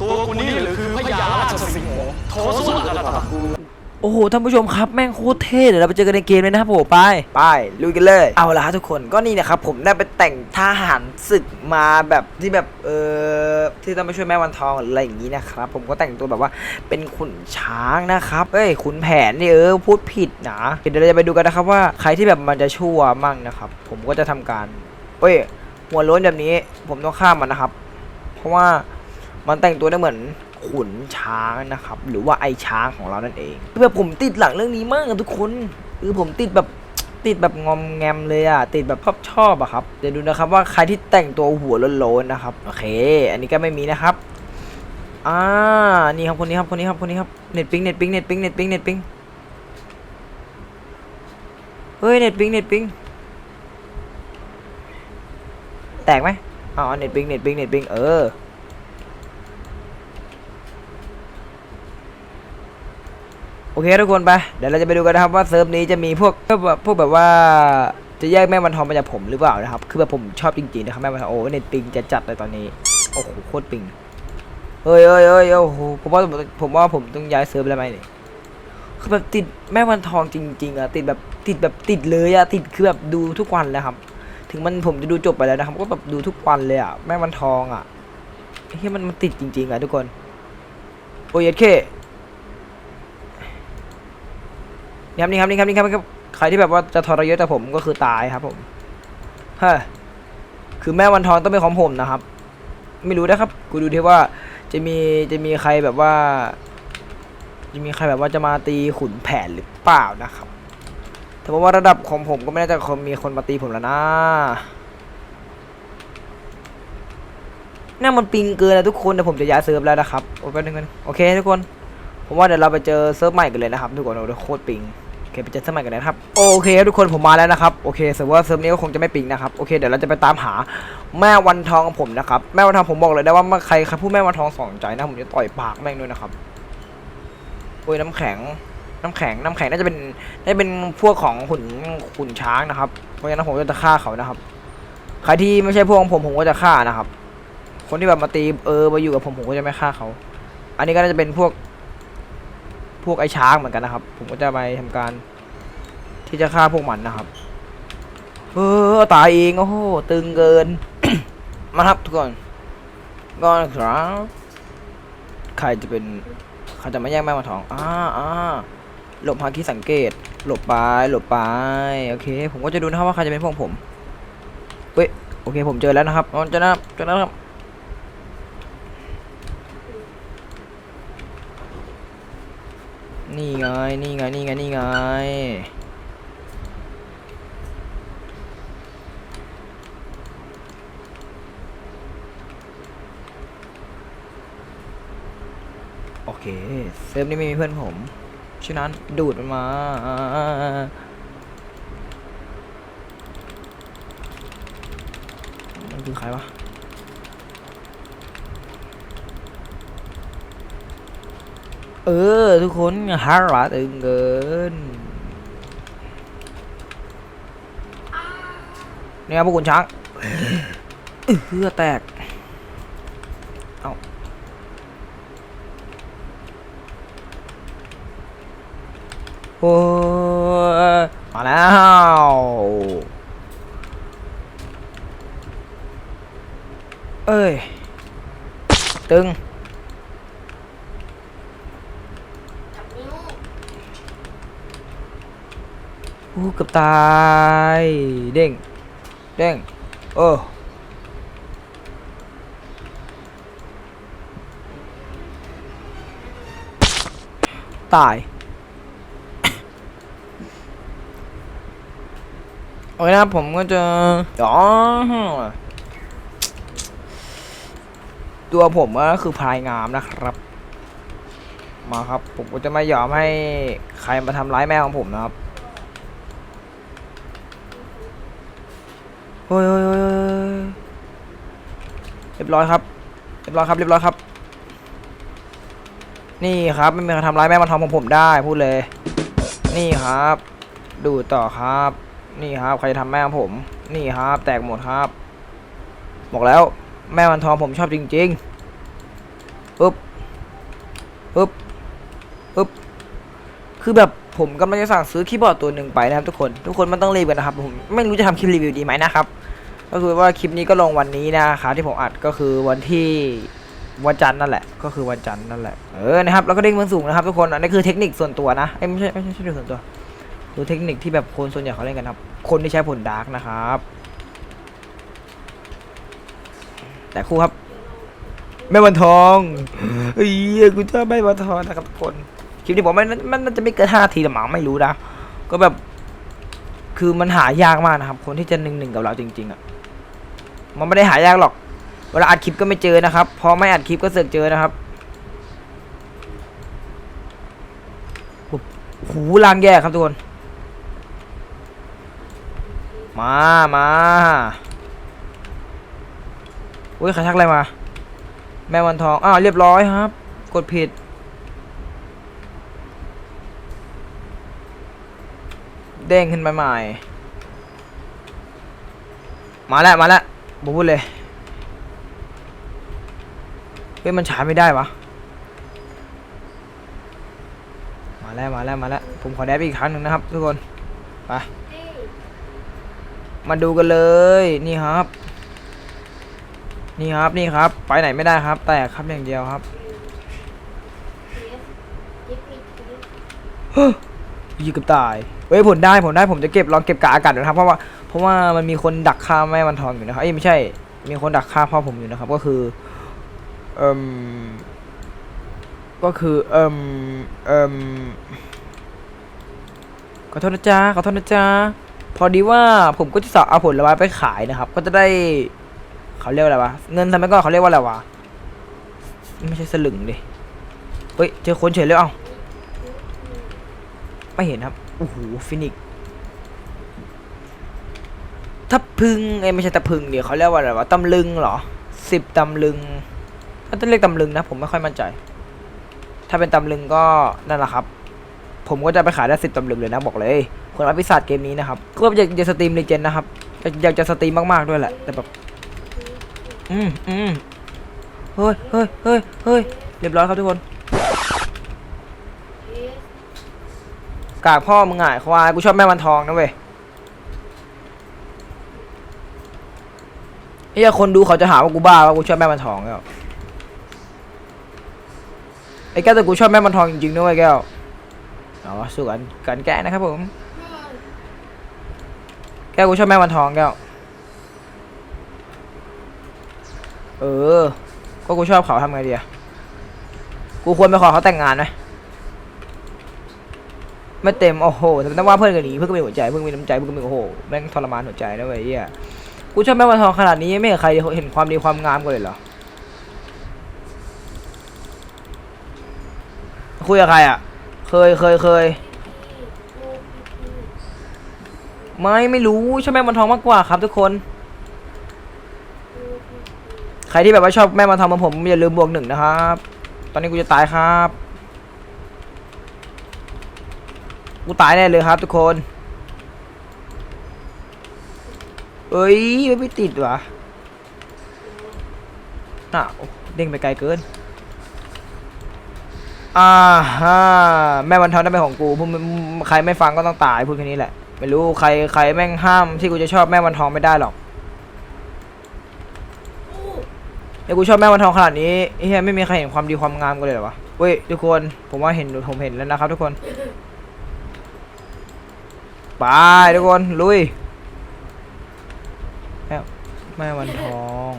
ตัวกูนี่หรือคือพญาราชสิงห์โถสุดระดับกูโอ้โหท่านผู้ชมครับแม่งโคตรเท่เดี๋ยวเราไปเจอกันในเกมเลยนะครับผมไปไปลุยกันเลย เอาละฮะทุกคนก็นี่นะครับผมได้ไปแต่งทหารศึกมาแบบที่แบบเออที่ต้องมาช่วยแม่วันทองหรืออะไรอย่างนี้นะครับผมก็แต่งตัวแบบว่าเป็นขุนช้างนะครับเฮ้ยขุนแผนนี่เออพูดผิดนะเดี๋ยวเราจะไปดูกันนะครับว่าใครที่แบบมันจะชั่วมั่งนะครับ ผมก็จะทำการเฮ้ยหัวโล้นแบบนี้ผมต้องฆ่ามันนะครับ เพราะว่า มันแต่งตัวได้เหมือนขุนช้างนะครับ หรือว่าไอช้างของเรานั่นเองคือแบบผมติดหลังเรื่องนี้มากอะทุกคนคือผมติดแบบติดแบบงอมแงมเลยอะติดแบบชอบชอบอะครับเดี๋ยวดูนะครับว่าใครที่แต่งตัวหัวโล้นๆนะครับโอเค อันนี้ก็ไม่มีนะครับอ่านี่ครับคนนี้ครับคนนี้ครับคนนี้ครับเน็ตปิงเน็ตปิงเน็ตปิงเน็ตปิงเน็ตปิงเฮ้ยเน็ตปิงเน็ตปิงแตกไหมอ๋อเน็ตปิงเน็ตปิงเน็ตปิงเออ โอ เคทุกคนไปเดี๋ยวเราจะไปดูกันนะครับว่าเซิร์ฟนี้จะมีพวกพวกแบบพวกแบบว่าจะแยกแม่วันทองมาจากผมหรือเปล่านะครับ คือแบบผมชอบจริงๆนะครับแม่วันทองโอ้เน็ตปิงจะจัดเลยตอนนี้ โอ้โหโคตรปิงเฮ้ยเฮ้ยเฮ้ยโอ้โหผมว่าผมว่าผมต้องย้ายเซิร์ฟแล้วไหมเนี่ยคือแบบติดแม่วันทองจริง ๆอะติดแบบติดแบบติดเลยอะติดคือแบบดูทุกวันเลยครับ ถึงมันผมจะดูจบไปแล้วนะครับ ก็แบบดูทุกวันเลยอะแม่วันทองอะเฮ้ยมันมันติดจริงๆอะทุกคนโอ้ยเค นี่ครับนี่ครับนี่ครับนี่ครับใครที่แบบว่าจะทรยศแต่ผมก็คือตายครับผมเฮ้คือแม่วันทองต้องเป็นของผมนะครับ ไม่รู้นะครับ กูดูที่ว่าจะมีจะมีใครแบบว่า จะมีใครแบบว่าจะมาตีขุนแผนหรือเปล่านะครับแต่ว่าระดับของผมก็ไม่น่าจะคนมีคนมาตีผมแล้วนะน่ามันปิงเกินนะทุกคนแต่ผมจะย้ายเซิร์ฟแล้วนะครับโอ้แป๊บนึงกันโอเคทุกคน ผมว่าเดี๋ยวเราไปเจอเซิร์ฟใหม่กันเลยนะครับทุกคนโอ้โหโคตรปิงโอเคไปเจอเซิร์ฟใหม่กันเลยนะครับโอเคทุกคนผมมาแล้วนะครับโอเคเซิร์ฟว่าเซิร์ฟนี้ก็คงจะไม่ปิงนะครับโอเคเดี๋ยวเราจะไปตามหาแม่วันทองของผมนะครับแม่วันทองผมบอกเลยได้ว่ามาใครใครพูดแม่วันทองสองใจนะผมจะต่อยปากแม่งด้วยนะครับโอ้ยน้ำแข็งน้ำแข็งน้ำแข็งน่าจะเป็นน่าจะเป็นพวกของขุนขุนช้างนะครับเพราะฉะนั้นผมจะฆ่าเขานะครับใครที่ไม่ใช่พวกของผมผมก็จะฆ่านะครับ คนที่แบบมาตีเออมาอยู่กับผมผมก็จะไม่ฆ่าเขา อันนี้ก็น่าจะเป็นพวก พวกไอ้ช้างเหมือนกันนะครับ ผมก็จะไปทำการที่จะฆ่าพวกมันนะครับ เออตายเองโอ้โหตึงเกิน มาครับทุกคนก็ครับใครจะเป็นใครจะมาแย่งแม่มาทองอ่าอ่าหลบหาที่สังเกต หลบไปหลบไปโอเค ผมก็จะดูนะครับว่าใครจะเป็นพวกผมเฮ้ยโอเคผมเจอแล้วนะครับอ๋อเจอแล้วเจอแล้วครับ นี่ไง นี่ไง นี่ไง นี่ไง โอเค เซิร์ฟนี้ไม่มีเพื่อนผมฉะนั้นดูดมันมา มันคือใครวะ เออ ทุกคนฮาร์ดตึงเกินเนี่ยพวกคุณช้างเออแตก เอาโอ้มาแล้วเอ้ย ตึง อู้กือบตายเด้งเด้งเออตายโอเคนะผมก็จะอ๋อตัวผมก็คือพลายงามนะครับ มาครับ ผมก็จะไม่ยอมให้ใครมาทำร้ายแม่ของผมนะครับ เฮ้ยเฮ้ยเฮ้ยเรียบร้อยครับเรียบร้อยครับเรียบร้อยครับ นี่ครับไม่มีใครทำร้ายแม่มันทองของผมได้พูดเลย นี่ครับ ดูต่อครับ นี่ครับใครจะทำแม่ของผม นี่ครับ แตกหมดครับ บอกแล้ว แม่มันทองผมชอบจริงปึ๊บปึ๊บปึ๊บคือแบบ ผมกำลังจะสั่งซื้อคีย์บอร์ดตัวหนึ่งไปนะครับทุกคน ทุกคนมันต้องรีบกันนะครับผมไม่รู้จะทำคลิปรีวิวดีไหมนะครับ ก็คือว่าคลิปนี้ก็ลงวันนี้นะครับที่ผมอัดก็คือวันที่วันจันทร์นั่นแหละก็คือวันจันทร์นั่นแหละเออนะครับแล้วก็เด้งมันสูงนะครับทุกคนอันนี้คือเทคนิคส่วนตัวนะเอ้ยไม่ใช่ไม่ใช่ไม่ใช่ส่วนตัวคือเทคนิคที่แบบคนส่วนใหญ่เขาเล่นกันครับ คนที่ใช้ผลดาร์กนะครับ แต่ครูครับแม่วันทองเฮ้ยกูชอบแม่วันทองนะครับทุกคน คลิปที่ผมมันมันน่าจะไม่เกินห้านาทีแต่หมาไม่รู้นะ ก็แบบ คือมันหายากมากนะครับ คนที่จะหนึ่งหนึ่งกับเราจริง ๆอะมันไม่ได้หายากหรอก เวลาอัดคลิปก็ไม่เจอนะครับ พอไม่อัดคลิปก็เสือกเจอนะครับปุ๊บหูลางแย่ครับทุกคน มามาอุ้ยใครทักอะไรมา แม่วันทอง อ้าวเรียบร้อยครับ กดผิด เด้งขึ้นไปใหม่ มาแล้วมาแล้วบอกพูดเลยเฮ้ยมันฉายไม่ได้วะ มาแล้วมาแล้วมาแล้วผมขอแดบอีกครั้งหนึ่งนะครับ ทุกคน ไป มาดูกันเลยนี่ครับ นี่ครับนี่ครับ ไปไหนไม่ได้ครับ แตกครับอย่างเดียวครับยิงกับตาย เฮ้ยผลได้ผลได้ผมจะเก็บลองเก็บกะอากาศดูนะครับเพราะว่าเพราะว่ามันมีคนดักฆ่าแม่วันทองอยู่นะครับเอ้ยไม่ใช่ มีคนดักฆ่าพ่อผมอยู่นะครับ ก็คือเอ่มก็คือเอ่มเอ่มขอโทษนะจ๊ะขอโทษนะจ๊ะพอดีว่าผมก็จะสอบเอาผลไม้ไปขายนะครับ ก็จะได้เขาเรียกว่าอะไรวะเงินทำไมก่อนเขาเรียกว่าอะไรวะไม่ใช่สลึงดิเฮ้ยเจอคนเฉยเลยเอ้าไม่เห็นครับ โอ้โหฟินิกทับพึงเอ้ไม่ใช่ทับพึงเดี๋ยวเขาเรียกว่าอะไรวะตำลึงเหรอสิบตำลึงถ้าต้องเรียกตำลึงนะผมไม่ค่อยมั่นใจ ถ้าเป็นตำลึงก็นั่นแหละครับ ผมก็จะไปขายได้สิบตำลึงเลยนะบอกเลยคนรับพิศาจเกมนี้นะครับก็อยากจะสตรีมเลเจนนะครับอยากจะสตรีมมากๆด้วยแหละแต่แบบอืมอืมเฮ้ยเฮ้ยเฮ้ยเฮ้ยเรียบร้อยครับทุกคน กากพ่อมึงอะควายกูชอบแม่วันทองนะเว้ยไอ้เหี้ยคนดูเขาจะหาว่ากูบ้าว่ากูชอบแม่วันทองแล้วไอ้แก้วแต่กูชอบแม่วันทองจริงๆนะเว้ยแก้วเอาสู้กันกันแก้นะครับผมแก้วกูชอบแม่วันทองแก้วเออก็กูชอบเขาทำไงดีอะกูควรไปขอเขาแต่งงานไหม ไม่เต็มโอ้โหแต่ต้องว่าเพื่อนกันหนีเพื่อนก็มีหัวใจเพื่อนมีน้ำใจเพื่อนก็มีโอ้โหแม่งทรมานหัวใจนะเว้ยเหี้ยกูชอบแม่วันทองขนาดนี้ไม่เห็นใครเห็นความดีความงามกันเลยเหรอคุยกับใครอะ เคยเคยเคยไม่ไม่รู้ชอบแม่วันทองมากกว่าครับทุกคน ใครที่แบบว่าชอบแม่วันทองเหมือนผมอย่าลืมบวกหนึ่งนะครับ ตอนนี้กูจะตายครับ กูตายแน่เลยครับทุกคน เอ้ยไม่ไปติดวะน่ะเด้งไปไกลเกิน อ่าฮะแม่วันทองได้เป็นของกูพูดใครไม่ฟังก็ต้องตายพูดแค่นี้แหละ ไม่รู้ใครใครแม่งห้ามที่กูจะชอบแม่วันทองไม่ได้หรอกเดี๋ยวกูชอบแม่วันทองขนาดนี้เหี้ยไม่มีใครเห็นความดีความงามกันเลยเหรอวะเว้ยทุกคนผมว่าเห็นผมเห็นแล้วนะครับทุกคน ไปทุกคน ลุยแม่แม่วันทอง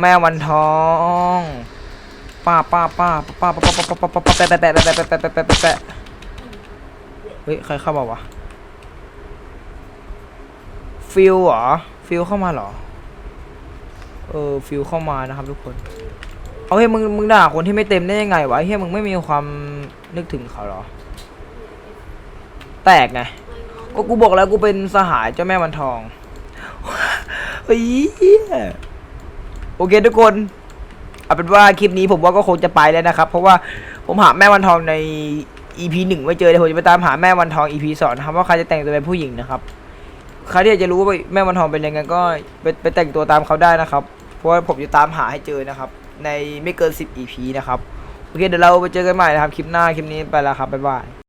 แม่วันทองป้าป้าป้าป้าป้าป้าป้าป้าป้าป้าแปะแปะแปะแปะแปะแปะแปะแปะแปะแปะเฮ้ยใครเข้ามาวะฟิลเหรอฟิลเข้ามาเหรอเออฟิลเข้ามานะครับทุกคนเอาเฮ้ยมึงมึงด่าคนที่ไม่เต็มได้ยังไงวะเฮ้ยมึงไม่มีความนึกถึงเขาเหรอ แตกไงก็กูบอกแล้วกูเป็นสหายเจ้าแม่วันทองเฮ้ยโอเคทุกคนเอาเป็นว่าคลิปนี้ผมว่าก็คงจะไปแล้วนะครับ เพราะว่าผมหาแม่วันทองใน EP หนึ่งไม่เจอเดี๋ยวผมจะไปตามหาแม่วันทอง EP สองนะครับว่าใครจะแต่งตัวเป็นผู้หญิงนะครับใครที่อยากจะรู้ว่าแม่วันทองเป็นยังไงก็ไปไปแต่งตัวตามเขาได้นะครับ เพราะว่าผมจะตามหาให้เจอนะครับ ในไม่เกิน 10 EP นะครับโอเคเดี๋ยวเราไปเจอกันใหม่นะครับคลิปหน้าคลิปนี้ไปแล้วครับบ๊ายบาย